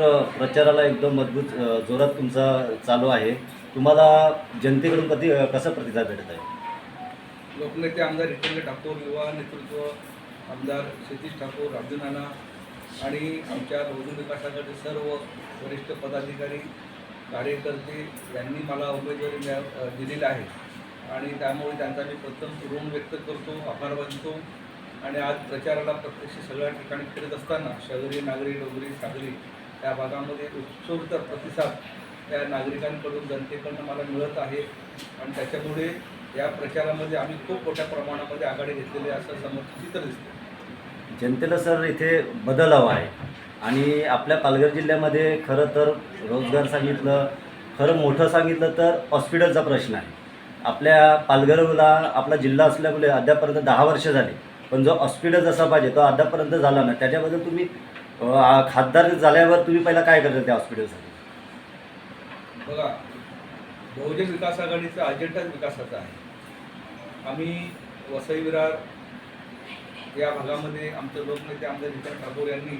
प्रचाराला एकदम मजबूत जोरात तुमचा चालू आहे. तुम्हाला जनतेकडून कधी कसा प्रतिसाद भेटत आहे? लोकनेते आमदार हितेंद्र ठाकूर युवा नेतृत्व आमदार सतीश ठाकूर राजू नाना आणि आमच्या बहुजन विकासाकडे सर्व वरिष्ठ पदाधिकारी कार्यकर्ते यांनी मला उमेदवारी मिळा अ, दिलेली आहे. आणि त्यामुळे त्यांचा मी प्रथम ऋण व्यक्त करतो आभार मानतो. आणि आज प्रचाराला प्रत्यक्ष सगळ्या ठिकाणी फिरत असताना शहरी नागरी डोंगरी सागरी या भागामध्ये उत्स्फूर्त प्रतिसाद त्या नागरिकांकडून जनतेकडनं मला मिळत आहे. आणि त्याच्यामुळे या प्रचारामध्ये आम्ही खूप मोठ्या प्रमाणामध्ये आघाडी घेतलेली असं समोर चित्र दिसतं. जनतेला सर इथे बदल हवा आहे. आणि आपल्या पालघर जिल्ह्यामध्ये खरं तर रोजगार सांगितलं खरं मोठं सांगितलं तर हॉस्पिटलचा प्रश्न आहे. आपल्या पालघरला आपला जिल्हा असल्यामुळे अद्यापर्यंत दहा वर्ष झाली पण जो हॉस्पिटल जसा पाहिजे तो अद्यापर्यंत झाला ना त्याच्याबद्दल तुम्ही खासदार झाल्यावर तुम्ही पहिला काय करता त्या हॉस्पिटलसाठी बघा बहुजन विकास आघाडीचा अजेंडाच विकासाचा आहे. आम्ही वसई विरार या भागामध्ये आमचे लोकनेते आमदार जितेंद्र ठाकूर यांनी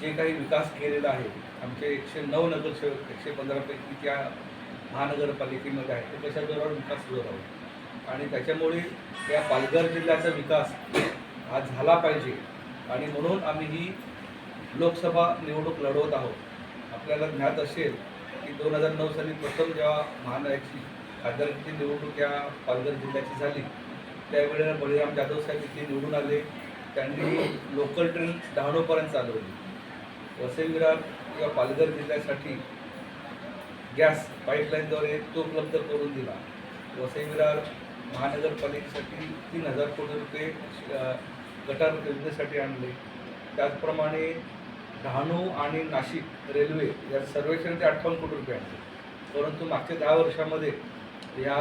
जे काही विकास केलेला आहे आमचे एकशे नऊ नगरसेवक एकशे पंधरापैकी त्या महानगरपालिकेमध्ये आहे ते कशा विकास विकास राहू आणि त्याच्यामुळे या पालघर जिल्ह्याचा विकास हा झाला पाहिजे. आणि म्हणून आम्ही ही लोकसभा निवडणूक लढवत आहोत. आपल्याला ज्ञात असेल की दोन हजार नऊ साली प्रथम जेव्हा महानायकची खासदारकीची निवडणूक या पालघर जिल्ह्याची झाली त्यावेळेला बळीराम जाधव साहेब इथे निवडून आले. त्यांनी लोकल ट्रेन डहाणूपर्यंत चालवली. वसई विरार किंवा पालघर जिल्ह्यासाठी गॅस पाईपलाईनद्वारे तो उपलब्ध करून दिला. वसई विरार महानगरपालिकेसाठी तीन हजार कोटी रुपये गटार योजनेसाठी आणले. त्याचप्रमाणे डहाणू आणि नाशिक रेल्वे या सर्वेक्षणाचे अठ्ठावन्न कोटी रुपये आणले परंतु मागच्या दहा वर्षामध्ये या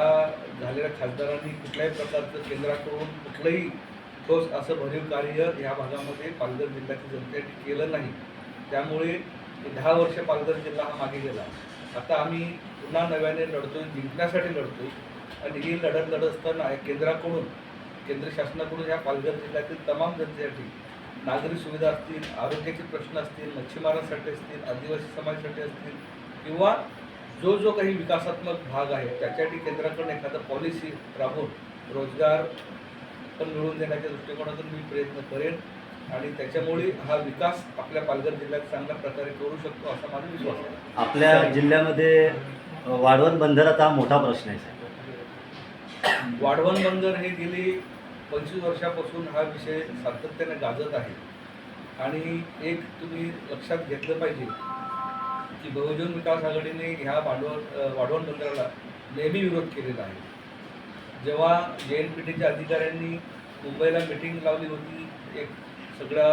झालेल्या खासदारांनी कुठल्याही प्रकारचं केंद्राकडून कुठलंही ठोस असं भरीव कार्य या भागामध्ये पालघर जिल्ह्याच्या जनतेसाठी केलं नाही. त्यामुळे दहा वर्ष पालघर जिल्हा हा मागे गेला. आता आम्ही पुन्हा नव्याने लढतो जिंकण्यासाठी लढतो आणि ही लढत लढत असताना केंद्राकडून केंद्र शासनाकडून ह्या पालघर जिल्ह्यातील तमाम जनतेसाठी नागरी सुविधा असतील आरोग्याचे प्रश्न असतील मच्छीमारांसाठी असतील आदिवासी समाजासाठी असतील किंवा जो जो काही विकासात्मक भाग आहे त्याच्यासाठी केंद्राकडून एखादं पॉलिसी राबवून रोजगार पण मिळवून देण्याच्या दृष्टिकोनातून मी प्रयत्न करेन आणि त्याच्यामुळे हा विकास आपल्या पालघर जिल्ह्यात चांगल्या प्रकारे करू शकतो असा माझा विश्वास आहे आपल्या जिल्ह्यामध्ये वाढवण बंदराचा हा मोठा प्रश्न आहे. वाढवण बंदर हे गेली पंचवीस वर्षापासून हा विषय सातत्याने गाजत आहे. आणि एक तुम्ही लक्षात घेतलं पाहिजे की बहुजन विकास आघाडीने ह्या भांडवल वाढवण बंदराला नेहमी विरोध केलेला आहे. जेव्हा जे एन पी टीच्या अधिकाऱ्यांनी मुंबईला मिटिंग लावली होती एक सगळ्या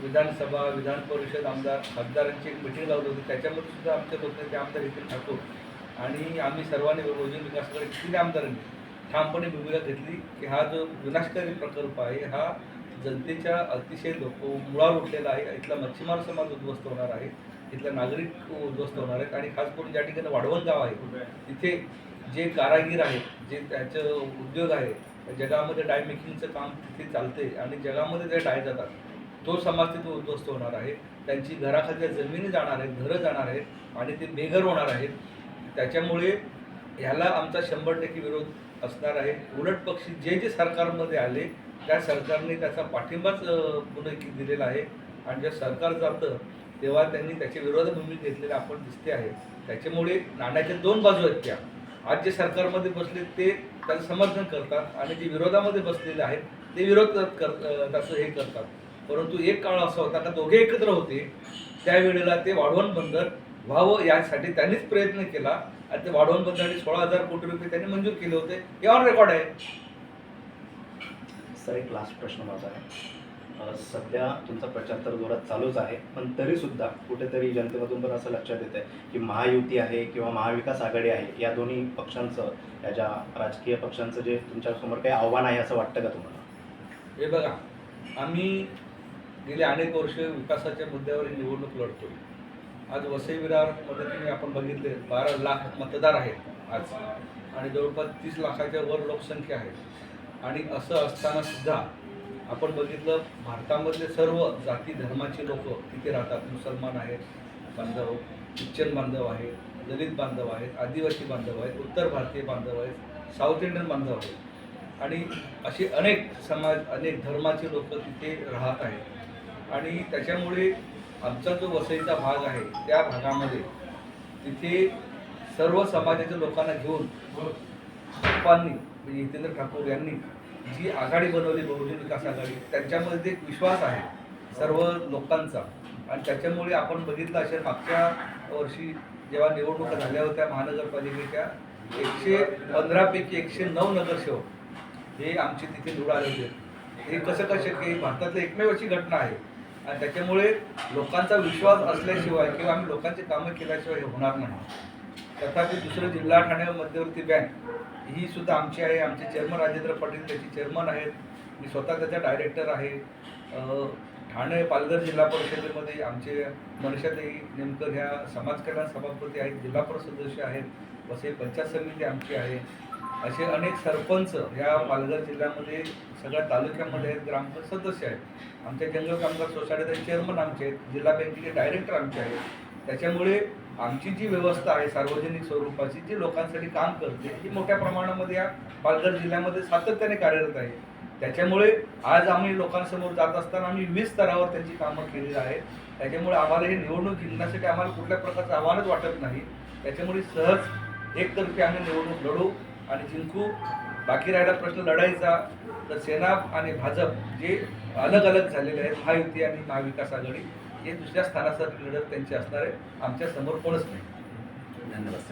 विधानसभा विधान परिषद आमदार खासदारांची एक मिटिंग लावली होती त्याच्यामध्ये सुद्धा आमच्या लोकनेते आमदार नितीन ठाकूर आणि आम्ही सर्वांनी बहुजन विकास आघाडी तीन आमदारांनी ठामपणे भूमिका घेतली की हा जो विनाशकारी प्रकल्प आहे हा जनतेच्या अतिशय लोक मुळावर उठलेला आहे. इथला मच्छीमार समाज उद्ध्वस्त होणार आहे. इथला नागरिक उद्ध्वस्त होणार आहेत. आणि खास करून ज्या ठिकाणी वाढवण गाव आहे तिथे जे कारागीर आहेत जे त्याचं उद्योग आहे जगामध्ये डाय मेकिंगचं काम तिथे चालते आणि जगामध्ये जे डाय जातात. तो समाज तिथे उद्ध्वस्त होणार आहे. त्यांची घराखालच्या जमिनी जाणार आहेत घरं जाणार आहेत आणि ते बेघर होणार आहेत. त्याच्यामुळे ह्याला आमचा शंभर टक्के विरोध असणार आहे. उलट पक्षी जे जे सरकारमध्ये आले त्या सरकारने त्याचा पाठिंबाच पुनर्की दिलेला आहे. आणि जे सरकार जातं तेव्हा त्यांनी त्याच्या विरोधात भूमिका घेतलेली आपण दिसते आहे. त्याच्यामुळे नाण्याच्या दोन बाजू आहेत त्या. आज जे सरकारमध्ये बसले ते त्याचं समर्थन करतात आणि जे विरोधामध्ये बसलेले आहेत ते विरोध कर- त्याचं हे करतात. परंतु एक काळ असा होता का दोघे एकत्र होते. त्यावेळेला ते वाढवण बंदर व्हावं यासाठी त्यांनीच प्रयत्न केला. आणि ते वाढवण बंदराने सोळा हजार कोटी रुपये त्यांनी मंजूर केले होते. हे ऑन रेकॉर्ड आहे. सर एक लास्ट प्रश्न माझा आहे. सध्या तुमचा प्रचार तर जोरात चालूच आहे पण तरी सुद्धा कुठेतरी जनतेमधून पण असं लक्षात येतं की महायुती आहे किंवा महाविकास आघाडी आहे या दोन्ही पक्षांचं या ज्या राजकीय पक्षांचं जे तुमच्यासमोर काही आव्हान आहे असं वाटतं का तुम्हाला? हे बघा आम्ही गेले अनेक वर्ष विकासाच्या मुद्द्यावर निवडणूक लढतोय. आज वसई विरारमध्ये तुम्ही आपण बघितले बारा लाख मतदार आहेत आज. आणि जवळपास तीस लाखाच्या वर लोकसंख्या आहे. आणि असं असताना सुद्धा आपण बघितलं भारतामधले सर्व जाती धर्माचे लोक तिथे राहतात. मुसलमान आहेत बांधव ख्रिश्चन बांधव आहेत दलित बांधव आहेत आदिवासी बांधव आहेत उत्तर भारतीय बांधव आहेत साऊथ इंडियन बांधव आहेत. आणि असे अनेक समाज अनेक धर्माचे लोक तिथे राहत आहेत. आणि त्याच्यामुळे आमचा जो वसईचा भाग आहे त्या भागामध्ये तिथे सर्व समाजाच्या लोकांना घेऊन पप्पांनी म्हणजे जितेंद्र ठाकूर यांनी जी आघाडी बनवली बहुजन विकास आघाडी त्यांच्यामध्ये ते एक विश्वास आहे सर्व लोकांचा. आणि त्याच्यामुळे आपण बघितलं असेल मागच्या वर्षी जेव्हा निवडणुका झाल्या होत्या महानगरपालिकेच्या एकशे पंधरापैकी एकशे नऊ नगरसेवक हे आमचे तिथे निवड आले होते. हे कसं काय शक्य आहे? भारतातली एकमेव अशी घटना आहे. आणि त्याच्यामुळे लोकांचा विश्वास असल्याशिवाय किंवा आम्ही लोकांची कामं केल्याशिवाय हे होणार नाही. तथापि दुसरं जिल्हा ठाणे मध्यवर्ती बँक ही सुद्धा आमची आहे. आमचे चेअरमन राजेंद्र पाटील त्याचे चेअरमन आहेत. मी स्वतः त्याचा डायरेक्टर आहे. ठाणे पालघर जिल्हा परिषदेमध्ये आमचे मनशाताई नेमकं ह्या समाज कल्याण सभापती आहेत जिल्हा परिषद सदस्य आहेत. वसई पंचायत समिती आमची आहे. असे अनेक सरपंच ह्या पालघर जिल्ह्यामध्ये सगळ्या तालुक्यामध्ये आहेत ग्रामपंच सदस्य आहेत. आमच्या जंगल कामगार सोसायटीचे चेअरमन आमचे आहेत जिल्हा बँकेचे डायरेक्टर आमचे आहेत. त्याच्यामुळे आमची जी व्यवस्था आहे सार्वजनिक स्वरूपाची जी लोकांसाठी काम करते ती मोठ्या प्रमाणामध्ये या पालघर जिल्ह्यामध्ये सातत्याने कार्यरत आहे. त्याच्यामुळे आज आम्ही लोकांसमोर जात असताना आम्ही वीस स्तरावर त्यांची कामं केलेली आहेत. त्याच्यामुळे आम्हाला हे निवडणूक जिंकण्यासाठी आम्हाला कुठल्या प्रकारचं आव्हानच वाटत नाही. त्याच्यामुळे सहज एकतर्फी आम्ही निवडणूक लढू. आणि जिंकू. बाकी राहिला प्रश्न लढायचा. तर सेना आणि भाजप जे अलग अलग झालेले आहेत महायुती आणि महाविकास आघाडी हे दुसऱ्या स्थानासाठी लढत त्यांची असणार आहे आमच्यासमोर कोणच नाही. धन्यवाद.